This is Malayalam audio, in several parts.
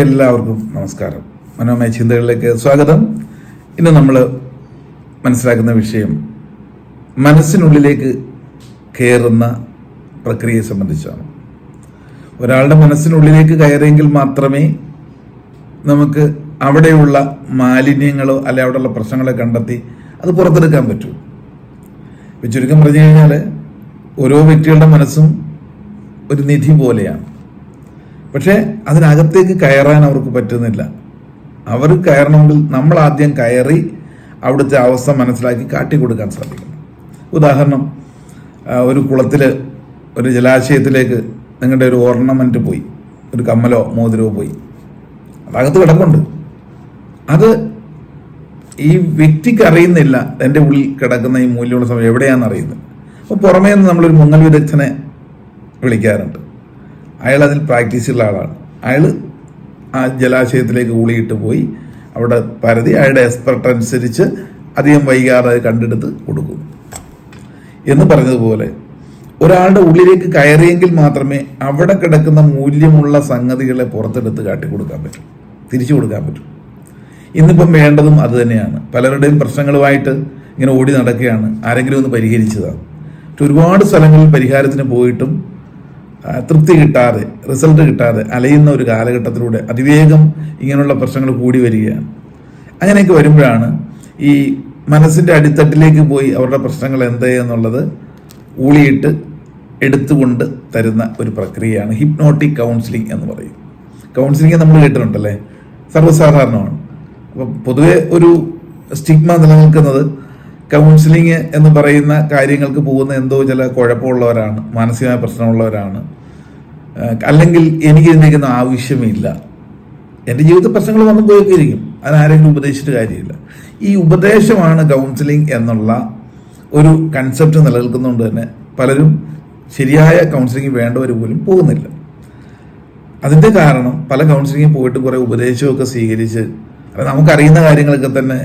എല്ലാവർക്കും നമസ്കാരം. മനോമയ ചിന്തകളിലേക്ക് സ്വാഗതം. ഇന്ന് നമ്മൾ മനസ്സിലാക്കുന്ന വിഷയം മനസ്സിനുള്ളിലേക്ക് കയറുന്ന പ്രക്രിയയെ സംബന്ധിച്ചാണ്. ഒരാളുടെ മനസ്സിനുള്ളിലേക്ക് കയറിയെങ്കിൽ മാത്രമേ നമുക്ക് അവിടെയുള്ള മാലിന്യങ്ങളോ അല്ലെ അവിടെയുള്ള പ്രശ്നങ്ങളെ കണ്ടെത്തി അത് പുറത്തെടുക്കാൻ പറ്റൂ. ചുരുക്കം പറഞ്ഞു കഴിഞ്ഞാൽ ഓരോ വ്യക്തികളുടെ മനസ്സും ഒരു നിധി പോലെയാണ്. പക്ഷേ അതിനകത്തേക്ക് കയറാൻ അവർക്ക് പറ്റുന്നില്ല. അവർ കയറണമെങ്കിൽ നമ്മൾ ആദ്യം കയറി അവിടുത്തെ അവസ്ഥ മനസ്സിലാക്കി കാട്ടി കൊടുക്കാൻ സാധിക്കും. ഉദാഹരണം ഒരു കുളത്തിൽ ഒരു ജലാശയത്തിലേക്ക് നിങ്ങളുടെ ഒരു ഓർണമെന്റ് പോയി ഒരു കമ്മലോ മോതിരമോ പോയി. അതകത്ത് കിടപ്പുണ്ട്. അത് ഈ വ്യക്തിക്ക് അറിയുന്നില്ല എന്റെ ഉള്ളിൽ കിടക്കുന്ന ഈ മൂല്യമുള്ള സമയം എവിടെയാണെന്ന് അറിയുന്നത് അപ്പോൾ പുറമേ നിന്ന് നമ്മളൊരു മുങ്ങൽ വിദഗ്ധനെ വിളിക്കാറുണ്ട്. അയാൾ അതിൽ പ്രാക്ടീസ് ഉള്ള ആളാണ്. അയാൾ ആ ജലാശയത്തിലേക്ക് ഊളിയിട്ട് പോയി അവിടെ പരതി അയാളുടെ എക്സ്പെർട്ട് അനുസരിച്ച് അധികം വൈകാതെ കണ്ടെടുത്ത് കൊടുക്കും. എന്ന് പറഞ്ഞതുപോലെ ഒരാളുടെ ഉള്ളിലേക്ക് കയറിയെങ്കിൽ മാത്രമേ അവിടെ കിടക്കുന്ന മൂല്യമുള്ള സംഗതികളെ പുറത്തെടുത്ത് കാട്ടിക്കൊടുക്കാൻ പറ്റൂ. തിരിച്ചു കൊടുക്കാൻ പറ്റും. ഇന്നിപ്പം വേണ്ടതും അത് തന്നെയാണ്. പലരുടെയും പ്രശ്നങ്ങളുമായിട്ട് ഇങ്ങനെ ഓടി നടക്കുകയാണ്. ആരെങ്കിലും ഒന്ന് പരിഹരിച്ചതാണ് ഒരുപാട് സ്ഥലങ്ങളിൽ പരിഹാരത്തിന് പോയിട്ടും തൃപ്തി കിട്ടാതെ റിസൾട്ട് കിട്ടാതെ അലയുന്ന ഒരു കാലഘട്ടത്തിലൂടെ അതിവേഗം ഇങ്ങനെയുള്ള പ്രശ്നങ്ങൾ കൂടി വരികയാണ്. അങ്ങനെയൊക്കെ വരുമ്പോഴാണ് ഈ മനസ്സിന്റെ അടിത്തട്ടിലേക്ക് പോയി അവരുടെ പ്രശ്നങ്ങൾ എന്തേ എന്നുള്ളത് ഊളിയിട്ട് എടുത്തുകൊണ്ട് തരുന്ന ഒരു പ്രക്രിയയാണ് ഹിപ്നോട്ടിക് കൗൺസിലിംഗ് എന്ന് പറയും. കൗൺസിലിംഗ് നമ്മൾ കേട്ടിട്ടുണ്ടല്ലേ? സർവസാധാരണമാണ്. അപ്പം പൊതുവെ ഒരു സ്റ്റിഗ്മ നിലനിൽക്കുന്നത് കൗൺസിലിംഗ് എന്ന് പറയുന്ന കാര്യങ്ങൾക്ക് പോകുന്ന എന്തോ ചില കുഴപ്പമുള്ളവരാണ് മാനസികമായ പ്രശ്നമുള്ളവരാണ്. അല്ലെങ്കിൽ എനിക്ക് ഇതിനേക്കുന്ന ആവശ്യമില്ല. എന്റെ ജീവിത പ്രശ്നങ്ങൾ വന്നു പോയിരിക്കും അതിനാരെങ്കിലും ഉപദേശിച്ചിട്ട് കാര്യമില്ല. ഈ ഉപദേശമാണ് കൗൺസിലിംഗ് എന്നുള്ള ഒരു കൺസെപ്റ്റ് നിലനിൽക്കുന്നതുകൊണ്ട് തന്നെ പലരും ശരിയായ കൗൺസിലിംഗ് വേണ്ടവർ പോലും പോകുന്നില്ല. അതിന്റെ കാരണം പല കൗൺസിലിംഗ് പോയിട്ട് കുറേ ഉപദേശമൊക്കെ സ്വീകരിച്ച് നമുക്കറിയുന്ന കാര്യങ്ങളൊക്കെ തന്നെ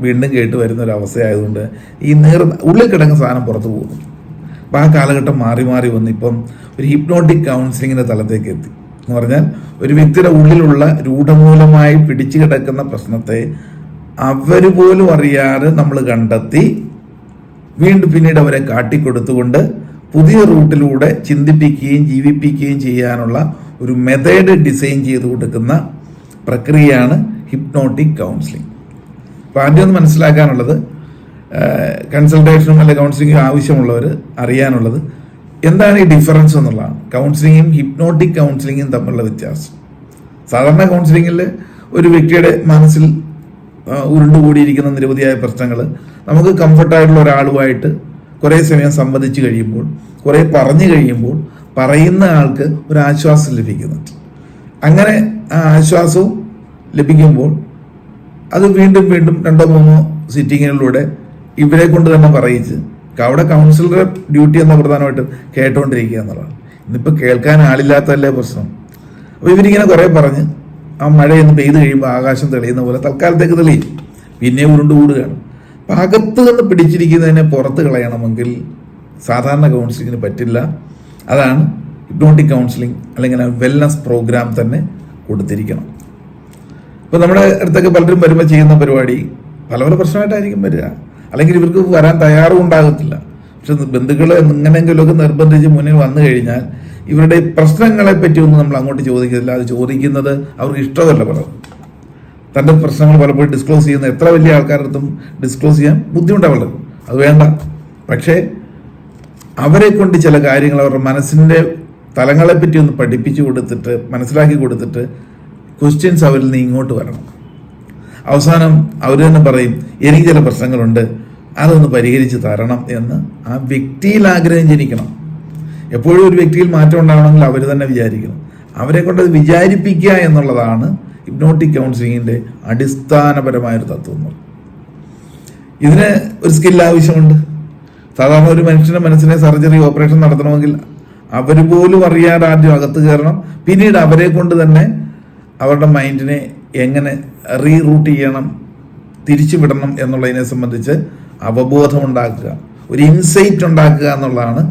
വീണ്ടും കേട്ട് വരുന്ന ഒരു അവസ്ഥയായതുകൊണ്ട് ഈ നേർ ഉള്ളിൽ കിടക്കുന്ന സാധനം പുറത്തു പോകുന്നു. അപ്പം ആ കാലഘട്ടം മാറി മാറി വന്ന് ഇപ്പം ഒരു ഹിപ്നോട്ടിക് കൗൺസിലിങ്ങിന്റെ തലത്തേക്ക് എത്തി. എന്ന് പറഞ്ഞാൽ ഒരു വ്യക്തിയുടെ ഉള്ളിലുള്ള രൂഢമൂലമായി പിടിച്ചു കിടക്കുന്ന പ്രശ്നത്തെ അവർ പോലും അറിയാതെ നമ്മൾ കണ്ടെത്തി വീണ്ടും പിന്നീട് അവരെ കാട്ടിക്കൊടുത്തുകൊണ്ട് പുതിയ റൂട്ടിലൂടെ ചിന്തിപ്പിക്കുകയും ജീവിപ്പിക്കുകയും ചെയ്യാനുള്ള ഒരു മെത്തേഡ് ഡിസൈൻ ചെയ്ത് കൊടുക്കുന്ന പ്രക്രിയയാണ് ഹിപ്നോട്ടിക് കൗൺസിലിംഗ് അപ്പോൾ ആദ്യം ഒന്ന് മനസ്സിലാക്കാനുള്ളത് കൺസൾട്ടേഷനും അല്ലെങ്കിൽ കൗൺസിലിങ്ങും ആവശ്യമുള്ളവർ അറിയാനുള്ളത് എന്താണ് ഈ ഡിഫറൻസ് എന്നുള്ളതാണ്. കൗൺസിലിങ്ങും ഹിപ്നോട്ടിക് കൗൺസിലിങ്ങും തമ്മിലുള്ള വ്യത്യാസം. സാധാരണ കൗൺസിലിങ്ങിൽ ഒരു വ്യക്തിയുടെ മനസ്സിൽ ഉരുണ്ടുകൂടിയിരിക്കുന്ന നിരവധിയായ പ്രശ്നങ്ങൾ നമുക്ക് കംഫർട്ടായിട്ടുള്ള ഒരാളുമായിട്ട് കുറേ സമയം സംവദിച്ചു കഴിയുമ്പോൾ കുറേ പറഞ്ഞു കഴിയുമ്പോൾ പറയുന്ന ആൾക്ക് ഒരു ആശ്വാസം ലഭിക്കുന്നുണ്ട്. അങ്ങനെ ആ ആശ്വാസവും ലഭിക്കുമ്പോൾ അത് വീണ്ടും വീണ്ടും രണ്ടോ മൂന്നോ സിറ്റിങ്ങുകളിലൂടെ ഇവരെ കൊണ്ട് തന്നെ പറയിച്ച് അവിടെ കൗൺസിലറെ ഡ്യൂട്ടി എന്ന പ്രധാനമായിട്ട് കേട്ടോണ്ടിരിക്കുക എന്നുള്ളതാണ്. ഇന്നിപ്പോൾ കേൾക്കാൻ ആളില്ലാത്തതല്ലേ പ്രശ്നം. അപ്പോൾ ഇവരിങ്ങനെ കുറേ പറഞ്ഞ് ആ മഴയൊന്ന് പെയ്ത് കഴിയുമ്പോൾ ആകാശം തെളിയുന്ന പോലെ തൽക്കാലത്തേക്ക് തെളിയും. പിന്നെ ഉരുണ്ട് കൂടുകയാണ് അപ്പം അകത്ത് നിന്ന് പിടിച്ചിരിക്കുന്നതിനെ പുറത്ത് കളയണമെങ്കിൽ സാധാരണ കൗൺസിലിങ്ങിന് പറ്റില്ല. അതാണ് ഹിപ്നോട്ടിക് കൗൺസിലിംഗ് അല്ലെങ്കിൽ വെൽനസ് പ്രോഗ്രാം തന്നെ കൊടുത്തിരിക്കണം. ഇപ്പൊ നമ്മുടെ അടുത്തൊക്കെ പലരും വരുമ്പോൾ ചെയ്യുന്ന പരിപാടി പല പല പ്രശ്നമായിട്ടായിരിക്കും വരിക. അല്ലെങ്കിൽ ഇവർക്ക് വരാൻ തയ്യാറും ഉണ്ടാകത്തില്ല. പക്ഷെ ബന്ധുക്കൾ എങ്ങനെയെങ്കിലുമൊക്കെ നിർബന്ധിച്ച് മുന്നിൽ വന്നു കഴിഞ്ഞാൽ ഇവരുടെ പ്രശ്നങ്ങളെ പറ്റി ഒന്നും നമ്മൾ അങ്ങോട്ട് ചോദിക്കുന്നില്ല അത് ചോദിക്കുന്നത് അവർക്ക് ഇഷ്ടമല്ല പലർക്കും. തന്റെ പ്രശ്നങ്ങൾ പലപ്പോഴും ഡിസ്ക്ലോസ് ചെയ്യുന്ന എത്ര വലിയ ആൾക്കാരുടെ അടുത്തും ഡിസ്ക്ലോസ് ചെയ്യാൻ ബുദ്ധിമുട്ടാണ് പലർക്കും. അത് വേണ്ട. പക്ഷേ അവരെ കൊണ്ട് ചില കാര്യങ്ങൾ അവരുടെ മനസ്സിന്റെ തലങ്ങളെ പറ്റി ഒന്ന് പഠിപ്പിച്ചു കൊടുത്തിട്ട് മനസ്സിലാക്കി കൊടുത്തിട്ട് ക്വസ്റ്റ്യൻസ് അവരിൽ നിന്ന് ഇങ്ങോട്ട് വരണം. അവസാനം അവർ തന്നെ പറയും എനിക്ക് ചില പ്രശ്നങ്ങളുണ്ട്. അതൊന്ന് പരിഹരിച്ച് തരണം എന്ന് ആ വ്യക്തിയിൽ ആഗ്രഹം ജനിക്കണം. എപ്പോഴും ഒരു വ്യക്തിയിൽ മാറ്റം ഉണ്ടാവണമെങ്കിൽ അവർ തന്നെ വിചാരിക്കണം. അവരെ കൊണ്ട് അത് വിചാരിപ്പിക്കുക എന്നുള്ളതാണ് ഹിപ്നോട്ടിക് കൗൺസിലിങ്ങിന്റെ അടിസ്ഥാനപരമായൊരു തത്വം എന്ന്. ഇതിന് ഒരു സ്കിൽ ആവശ്യമുണ്ട്. സാധാരണ ഒരു മനുഷ്യന്റെ മനസ്സിനെ സർജറി ഓപ്പറേഷൻ നടത്തണമെങ്കിൽ അവർ പോലും അറിയാതെ ആദ്യം അകത്ത് കയറണം. പിന്നീട് അവരെ കൊണ്ട് തന്നെ അവരുടെ മൈൻഡിനെ എങ്ങനെ റീറൂട്ട് ചെയ്യണം തിരിച്ചുവിടണം എന്നുള്ളതിനെ സംബന്ധിച്ച് അവബോധമുണ്ടാക്കുക ഒരു ഇൻസൈറ്റ് ഉണ്ടാക്കുക എന്നുള്ളതാണ്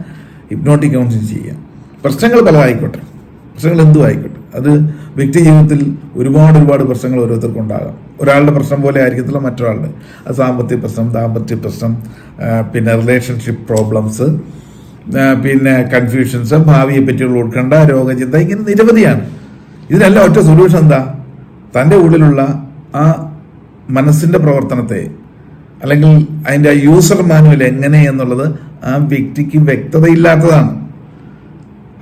ഹിപ്നോട്ടിക് കൗൺസിലിംഗ് ചെയ്യുക. പ്രശ്നങ്ങൾ പലതായിക്കോട്ടെ. പ്രശ്നങ്ങൾ എന്തും ആയിക്കോട്ടെ അത് വ്യക്തി ജീവിതത്തിൽ ഒരുപാട് ഒരുപാട് പ്രശ്നങ്ങൾ ഓരോരുത്തർക്കും ഉണ്ടാകാം ഒരാളുടെ പ്രശ്നം പോലെ ആയിരിക്കത്തില്ല മറ്റൊരാളുടെ. അത് സാമ്പത്തിക പ്രശ്നം ദാമ്പത്യ പ്രശ്നം പിന്നെ റിലേഷൻഷിപ്പ് പ്രോബ്ലംസ് പിന്നെ കൺഫ്യൂഷൻസ് ഭാവിയെ പറ്റിയുള്ള ഉത്കണ്ഠ രോഗചിന്ത ഇങ്ങനെ നിരവധിയാണ്. ഇതിനെല്ലാം ഒറ്റ സൊല്യൂഷൻ എന്താ? തന്റെ ഉള്ളിലുള്ള ആ മനസ്സിന്റെ പ്രവർത്തനത്തെ അല്ലെങ്കിൽ അതിന്റെ ആ യൂസർ മാനുവൽ എങ്ങനെ എന്നുള്ളത് ആ വ്യക്തിക്ക് വ്യക്തതയില്ലാത്തതാണ്.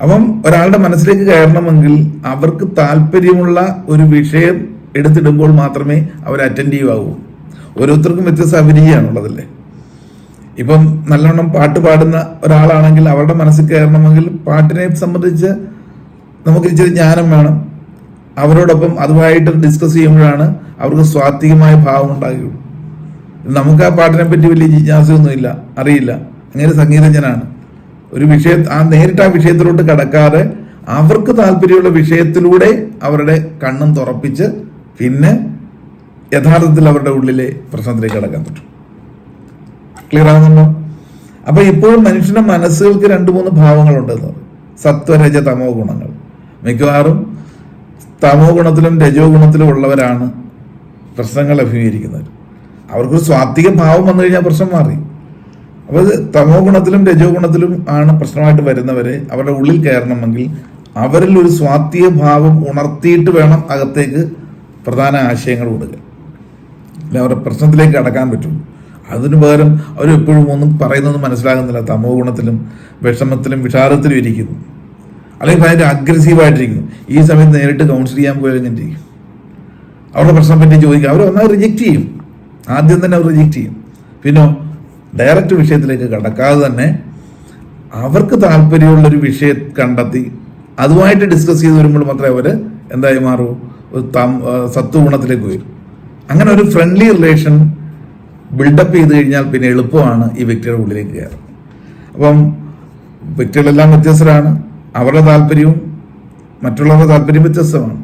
അപ്പം ഒരാളുടെ മനസ്സിലേക്ക് കയറണമെങ്കിൽ അവർക്ക് താല്പര്യമുള്ള ഒരു വിഷയം എടുത്തിടുമ്പോൾ മാത്രമേ അവർ അറ്റന്റീവ് ആകൂ ഓരോരുത്തർക്കും വ്യത്യസ്ത അഭിരുചിയാണുള്ളതല്ലേ? ഇപ്പം നല്ലവണ്ണം പാട്ട് പാടുന്ന ഒരാളാണെങ്കിൽ അവരുടെ മനസ്സിൽ കയറണമെങ്കിൽ പാട്ടിനെ സംബന്ധിച്ച് നമുക്ക് ഇച്ചിരി ജ്ഞാനം വേണം. അവരോടൊപ്പം അതുമായിട്ട് ഡിസ്കസ് ചെയ്യുമ്പോഴാണ് അവർക്ക് സ്വാത്വികമായ ഭാവം ഉണ്ടാകുകയുള്ളൂ നമുക്ക് ആ പാട്ടിനെ പറ്റി വലിയ ജിജ്ഞാസയൊന്നുമില്ല അറിയില്ല. അങ്ങനെ സംഗീതജ്ഞനാണ്. ഒരു വിഷയ ആ നേരിട്ട് ആ വിഷയത്തിലോട്ട് കടക്കാതെ അവർക്ക് താല്പര്യമുള്ള വിഷയത്തിലൂടെ അവരുടെ കണ്ണും തുറപ്പിച്ച് പിന്നെ യഥാർത്ഥത്തിൽ അവരുടെ ഉള്ളിലെ പ്രശ്നത്തിലേക്ക് കടക്കാൻ പറ്റും. ക്ലിയർ ആകുന്നുണ്ടോ അപ്പൊ ഇപ്പോഴും മനുഷ്യന്റെ മനസ്സുകൾക്ക് രണ്ട് മൂന്ന് ഭാവങ്ങളുണ്ടെന്ന് സത്വരജ തമോ ഗുണങ്ങൾ. മിക്കവാറും തമോ ഗുണത്തിലും രജോ ഗുണത്തിലും ഉള്ളവരാണ് പ്രശ്നങ്ങൾ അഭിമുഖീകരിക്കുന്നത്. അവർക്കൊരു സ്വാത്വിക ഭാവം വന്നു കഴിഞ്ഞാൽ പ്രശ്നം മാറി. അപ്പോൾ തമോ ഗുണത്തിലും രജോ ഗുണത്തിലും ആണ് പ്രശ്നമായിട്ട് വരുന്നവരെ അവരുടെ ഉള്ളിൽ കയറണമെങ്കിൽ അവരിൽ ഒരു സ്വാത്വിക ഭാവം ഉണർത്തിയിട്ട് വേണം അകത്തേക്ക് പ്രധാന ആശയങ്ങൾ കൊടുക്കുക അല്ലെ അവരുടെ പ്രശ്നത്തിലേക്ക് കടക്കാൻ പറ്റും. അതിനു പകരം അവരെപ്പോഴും ഒന്നും പറയുന്നൊന്നും മനസ്സിലാകുന്നില്ല. തമോ ഗുണത്തിലും വിഷമത്തിലും വിഷാദത്തിലും ഇരിക്കുന്നു. അല്ലെങ്കിൽ ഭയങ്കര അഗ്രസീവായിട്ടിരിക്കുന്നു ഈ സമയത്ത് നേരിട്ട് കൗൺസിൽ ചെയ്യാൻ പോയി ചെയ്യും അവരുടെ പ്രശ്നം പറ്റി ചോദിക്കുക അവർ ഒന്നാമത് റിജക്റ്റ് ചെയ്യും. ആദ്യം തന്നെ അവർ റിജക്റ്റ് ചെയ്യും. പിന്നെ ഡയറക്റ്റ് വിഷയത്തിലേക്ക് കടക്കാതെ തന്നെ അവർക്ക് താല്പര്യമുള്ളൊരു വിഷയം കണ്ടെത്തി അതുമായിട്ട് ഡിസ്കസ് ചെയ്ത് വരുമ്പോൾ മാത്രമേ അവർ എന്തായി മാറൂ? ഒരു തം- സത്വഗുണത്തിലേക്ക് വരും. അങ്ങനെ ഒരു ഫ്രണ്ട്ലി റിലേഷൻ ബിൽഡപ്പ് ചെയ്ത് കഴിഞ്ഞാൽ പിന്നെ എളുപ്പമാണ് ഈ വ്യക്തിയുടെ ഉള്ളിലേക്ക് കയറാൻ. അപ്പം വ്യക്തികളെല്ലാം വ്യത്യസ്തരാണ്. അവരുടെ താല്പര്യവും മറ്റുള്ളവരുടെ താല്പര്യം വ്യത്യസ്തമാണ്.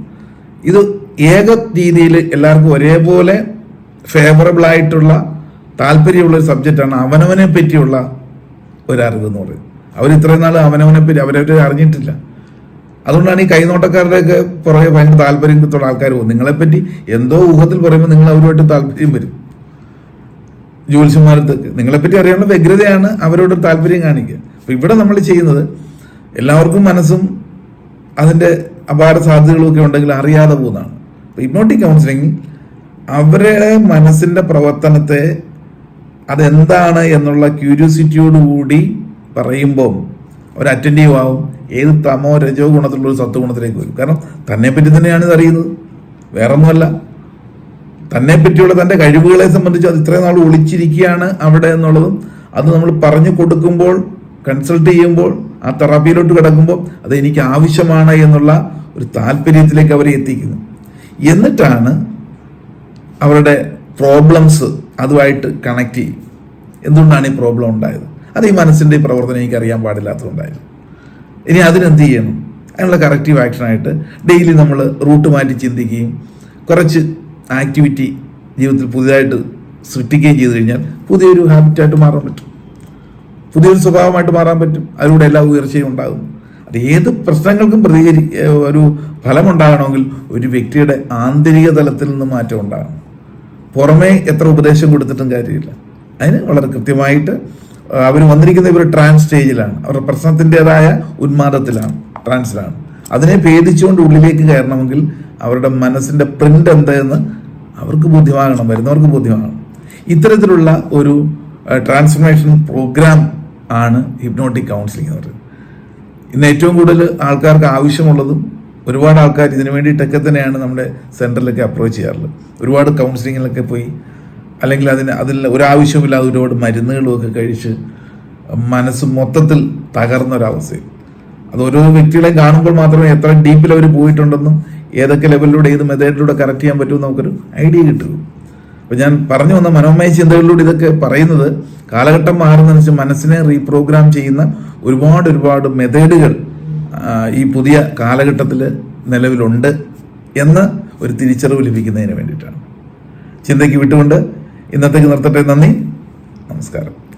ഇത് ഏക രീതിയിൽ എല്ലാവർക്കും ഒരേപോലെ ഫേവറബിൾ ആയിട്ടുള്ള താല്പര്യമുള്ള ഒരു സബ്ജക്റ്റാണ് അവനവനെ പറ്റിയുള്ള ഒരറിവ് എന്ന് പറയുന്നത്. അവർ ഇത്രയും നാൾ അവനവനെ പറ്റി അവരവരെ അറിഞ്ഞിട്ടില്ല. അതുകൊണ്ടാണ് ഈ കൈനോട്ടക്കാരുടെയൊക്കെ പുറകെ ഭയങ്കര താല്പര്യത്തുള്ള ആൾക്കാർ പോകും നിങ്ങളെപ്പറ്റി എന്തോ ഊഹത്തിൽ പറയുമ്പോൾ നിങ്ങൾ അവരുമായിട്ട് താല്പര്യം വരും. ജ്യോത്സ്യന്മാരത്തേക്ക് നിങ്ങളെപ്പറ്റി അറിയാനുള്ള വ്യഗ്രതയാണ് അവരോട് താല്പര്യം കാണിക്കുക. അപ്പം ഇവിടെ നമ്മൾ ചെയ്യുന്നത് എല്ലാവർക്കും മനസ്സും അതിന്റെ അപാര സാധ്യതകളൊക്കെ ഉണ്ടെങ്കിൽ അറിയാതെ പോകുന്നതാണ്. അപ്പോൾ ഹിപ്നോട്ടിക് കൗൺസിലിംഗ് അവരുടെ മനസ്സിന്റെ പ്രവർത്തനത്തെ അതെന്താണ് എന്നുള്ള ക്യൂരിയോസിറ്റിയോടുകൂടി പറയുമ്പോൾ അവർ അറ്റന്റീവ് ആവും. ഏത് തമോ രജോ ഗുണത്തിലുള്ള ഒരു സത്വഗുണത്തിലേക്ക് വരും കാരണം തന്നെ പറ്റി തന്നെയാണ് ഇത് അറിയുന്നത്. വേറൊന്നുമല്ല. തന്നെ പറ്റിയുള്ള തന്റെ കഴിവുകളെ സംബന്ധിച്ച് അത് ഇത്രയും നാൾ ഒളിച്ചിരിക്കുകയാണ് അവിടെ എന്നുള്ളതും അത് നമ്മൾ പറഞ്ഞു കൊടുക്കുമ്പോൾ കൺസൾട്ട് ചെയ്യുമ്പോൾ ആ തെറാപ്പിയിലോട്ട് കിടക്കുമ്പോൾ അത് എനിക്ക് ആവശ്യമാണ് എന്നുള്ള ഒരു താല്പര്യത്തിലേക്ക് അവരെ എത്തിക്കുന്നു. എന്നിട്ടാണ് അവരുടെ പ്രോബ്ലംസ് അതുമായിട്ട് കണക്ട് ചെയ്യും. എന്തുകൊണ്ടാണ് ഈ പ്രോബ്ലം ഉണ്ടായത്? അത് ഈ മനസ്സിന്റെ പ്രവർത്തനം എനിക്ക് അറിയാൻ പാടില്ലാത്തതുകൊണ്ടായിരുന്നു. ഇനി അതിനെന്ത് ചെയ്യണം? അതിനുള്ള കറക്റ്റീവ് ആക്ഷനായിട്ട് ഡെയിലി നമ്മൾ റൂട്ട് മാറ്റി ചിന്തിക്കുകയും കുറച്ച് ആക്ടിവിറ്റി ജീവിതത്തിൽ പുതിയതായിട്ട് സൃഷ്ടിക്കുകയും ചെയ്തു കഴിഞ്ഞാൽ പുതിയൊരു ഹാബിറ്റായിട്ട് മാറാൻ പറ്റും. പുതിയൊരു സ്വഭാവമായിട്ട് മാറാൻ പറ്റും. അതിലൂടെ എല്ലാ ഉയർച്ചയും ഉണ്ടാകും. അത് ഏത് പ്രശ്നങ്ങൾക്കും പ്രതികരി ഒരു ഫലമുണ്ടാകണമെങ്കിൽ ഒരു വ്യക്തിയുടെ ആന്തരിക തലത്തിൽ നിന്ന് മാറ്റം ഉണ്ടാകണം. പുറമേ എത്ര ഉപദേശം കൊടുത്തിട്ടും കാര്യമില്ല. അതിന് വളരെ കൃത്യമായിട്ട് അവർ വന്നിരിക്കുന്ന ഇവർ ട്രാൻസ് സ്റ്റേജിലാണ് അവരുടെ പ്രശ്നത്തിന്റെതായ ഉന്മാദത്തിലാണ് ട്രാൻസിലാണ് അതിനെ ഭേദിച്ചുകൊണ്ട് ഉള്ളിലേക്ക് കയറണമെങ്കിൽ അവരുടെ മനസ്സിന്റെ പ്രിന്റ് എന്തെന്ന് അവർക്ക് ബോധ്യമാകണം വരുന്നവർക്ക് ബോധ്യമാകണം. ഇത്തരത്തിലുള്ള ഒരു ട്രാൻസ്ഫർമേഷൻ പ്രോഗ്രാം ആണ് ഹിപ്നോട്ടിക് കൗൺസിലിംഗ് എന്ന് പറയുന്നത്. ഇന്ന് ഏറ്റവും കൂടുതൽ ആൾക്കാർക്ക് ആവശ്യമുള്ളതും ഒരുപാട് ആൾക്കാർ ഇതിനു വേണ്ടിയിട്ടൊക്കെ തന്നെയാണ് നമ്മുടെ സെന്ററിലൊക്കെ അപ്രോച്ച് ചെയ്യാറുള്ളത്. ഒരുപാട് കൗൺസിലിങ്ങിലൊക്കെ പോയി അല്ലെങ്കിൽ അതിന് അതിൽ ഒരാവശ്യമില്ലാതെ ഒരുപാട് മരുന്നുകളുമൊക്കെ കഴിച്ച് മനസ്സ് മൊത്തത്തിൽ തകർന്ന ഒരവസ്ഥയും അത് ഓരോ വ്യക്തികളെയും കാണുമ്പോൾ മാത്രമേ എത്ര ഡീപ്പിൽ അവർ പോയിട്ടുണ്ടെന്നും ഏതൊക്കെ ലെവലിലൂടെ ഏത് മെത്തേഡിലൂടെ കറക്റ്റ് ചെയ്യാൻ പറ്റുമെന്ന് നമുക്കൊരു ഐഡിയ കിട്ടുള്ളൂ അപ്പൊ ഞാൻ പറഞ്ഞു വന്ന മനോമയ ചിന്തകളിലൂടെ ഇതൊക്കെ പറയുന്നത് കാലഘട്ടം മാറുന്നതിനനുസരിച്ച് മനസ്സിനെ റീപ്രോഗ്രാം ചെയ്യുന്ന ഒരുപാട് ഒരുപാട് മെത്തേഡുകൾ ഈ പുതിയ കാലഘട്ടത്തിൽ നിലവിലുണ്ട് എന്ന് ഒരു തിരിച്ചറിവ് ലഭിക്കുന്നതിന് വേണ്ടിയിട്ടാണ്. ചിന്തയ്ക്ക് വിട്ടുകൊണ്ട് ഇന്നത്തേക്ക് നിർത്തട്ടെ. നന്ദി. നമസ്കാരം.